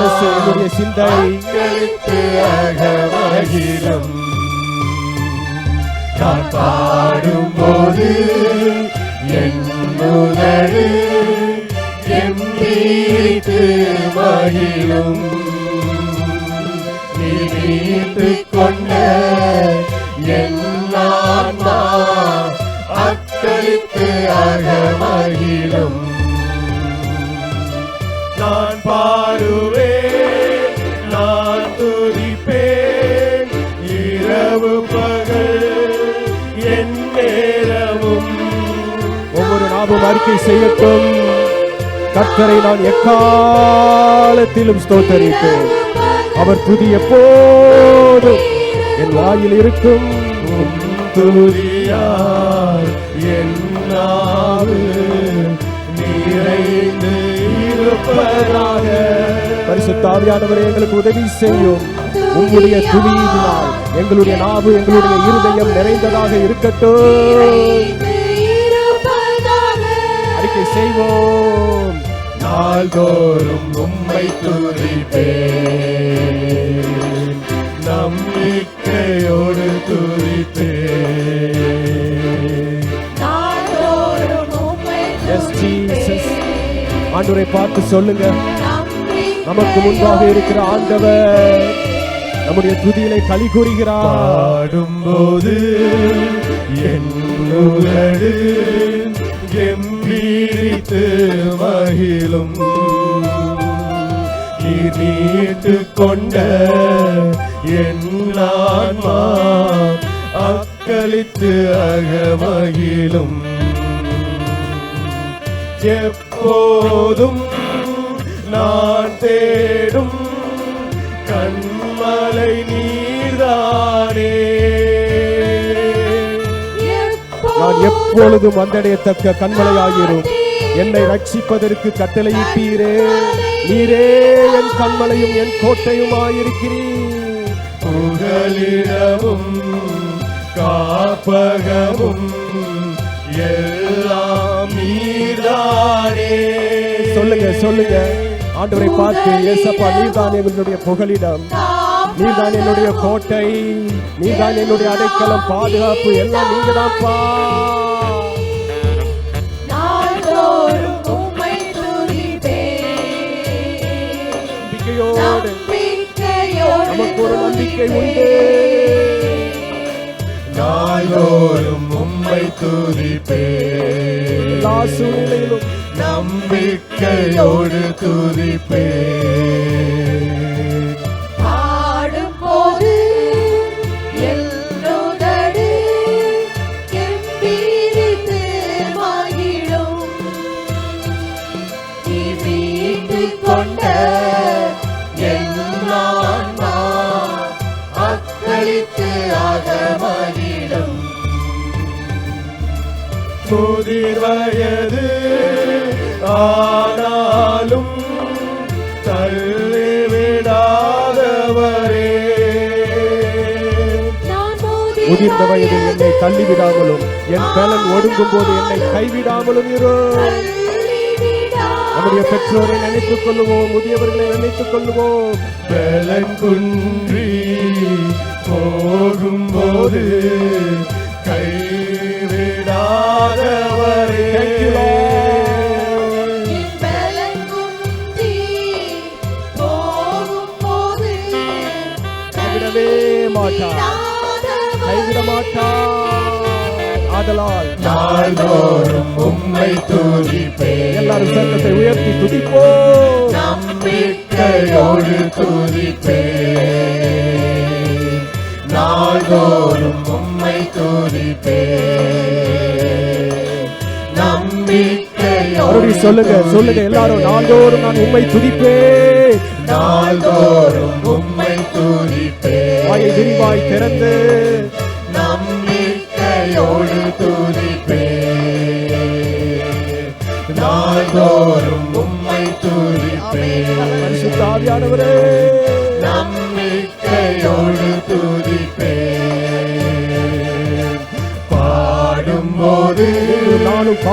என்னுடைய மனசு என்னுடைய சிந்தை மக்களுக்கு அகமகிலும் நான் பாடும்போது என் முதடு எம்பீத்து மகிழும். நீ கொண்ட என் ஆன்மா அக்களித்து அகமகிழும் நான் பாடும் ஒவ்வொரு நாமும் அறிக்கை செய்யட்டும். கர்த்தரை நான் எக்காலத்திலும் ஸ்தோத்தரிப்பேன். அவர் துதி எப்போதும் என் வாயில் இருக்கும். துதியார் என் நிறைந்து இருப்பதாக. பரிசுத்தாவியானவரே எங்களுக்கு உதவி செய்யும். உங்களுடைய துதியினால் எங்களுடைய நாவு எங்களுடைய இருதயம் நிறைந்ததாக இருக்கட்டும். அறிக்கை செய்வோம். நாள்தோறும் உம்மை துதிப்பேன். நம்பிக்கையோடு துதிப்பேன். ஆண்டவரை பார்த்து சொல்லுங்க. நமக்கு முன்பாக இருக்கிற ஆண்டவர். நம்முடைய துதியிலே களி கூறுகிறார். பாடும்போது என் கம்பீரித்து மகிழும் நீர் நீட்டு கொண்ட என் ஆன்மா அக்களித்து அகமகிழும் எப்போதும் நான் தேடும் கண்மலை நீர்தானே. நான் எப்பொழுதும் வந்தடையத்தக்க கண்மலையாயிரும். என்னை ரட்சிப்பதற்கு கட்டளையிட்டீரே. நீரே என் கண்மலையும் என் கோட்டையுமாயிருக்கிறீர் புகலிடமும் காப்பகமும் எல்லாம் நீர்தானே. சொல்லுங்க சொல்லுங்க. ஆண்டவரை பார்த்து ஏசப்பா நீர்தான் எங்களுடைய புகலிடம். நீர்தான் என்னுடைய கோட்டை நீர்தான் என்னுடைய அடைக்கலம் பாதுகாப்பு எல்லாம் நீங்க தான்ப்பா நம்பிக்கையோடு நமக்கு ஒரு நம்பிக்கை உண்டு. நாள்தோறும் உம்மை துதிப்பேன் எல்லா சூழ்நிலையிலும் நம்பிக்கையோடு துதிப்பேன் முதிர் வயது ஆனாலும் தள்ளிவிடாதவரே முதிர்ந்த வயதில் என்னை தள்ளிவிடாமலும் என் பலன் ஒடுங்கும் போது என்னை கைவிடாமலும் இரு. நம்முடைய பெற்றோரை நினைத்துக் கொள்ளுவோம் முதியவர்களை நினைத்துக் கொள்ளுவோம். பலன் குன்றி போகும்போது போகும்போது கைவிடவே மாட்டார் கைவிட மாட்டார் ஆதலால். நாள்தோறும் உம்மை துதிப்பேன். எல்லாரும் சத்தத்தை உயர்த்தி துதிப்போம். நம்பிக்கையோடு துதிப்பேன். நாள்தோறும் உம்மை துதிப்பேன். மறுபடியும் சொல்லுங்க சொல்லுங்க எல்லாரும். நாள்தோறும் நான் உண்மை துதிப்பேன். நாள்தோறும் உம்மை துதிப்பேன். வாயை விரிவாய் திறந்து. நம்பிக்கையோடு துதிப்பேன். நாள்தோறும் உம்மை துதிப்பேன். பரிசுத்த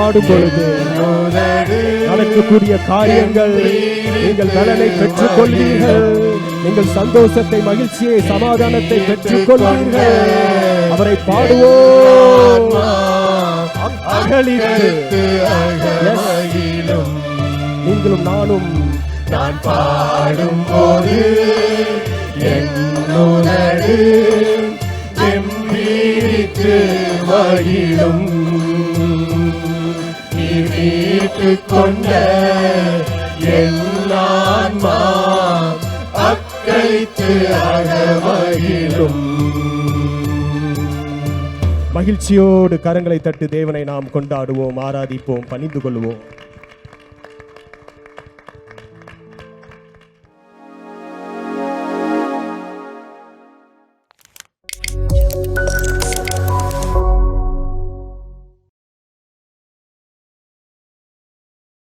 பாடும் பொழுது நடக்கக்கூடிய காரியங்கள் நீங்கள் நலனை பெற்றுக் கொள்வீர்கள் நீங்கள் சந்தோஷத்தை மகிழ்ச்சியை சமாதானத்தை பெற்றுக் கொள்வீர்கள் அவரை பாடுவோம். அகலித்து அகமகிலும் நீங்களும் நானும். நான் பாடும் போது செம்பீரித்து மகிழும். மீட்டு கொண்ட எல்லான்மா ஆன்மா அகவகிலும் மகிழ்ச்சியோடு கரங்களை தட்டு தேவனை நாம் கொண்டாடுவோம் ஆராதிப்போம் பணிந்து கொள்வோம்.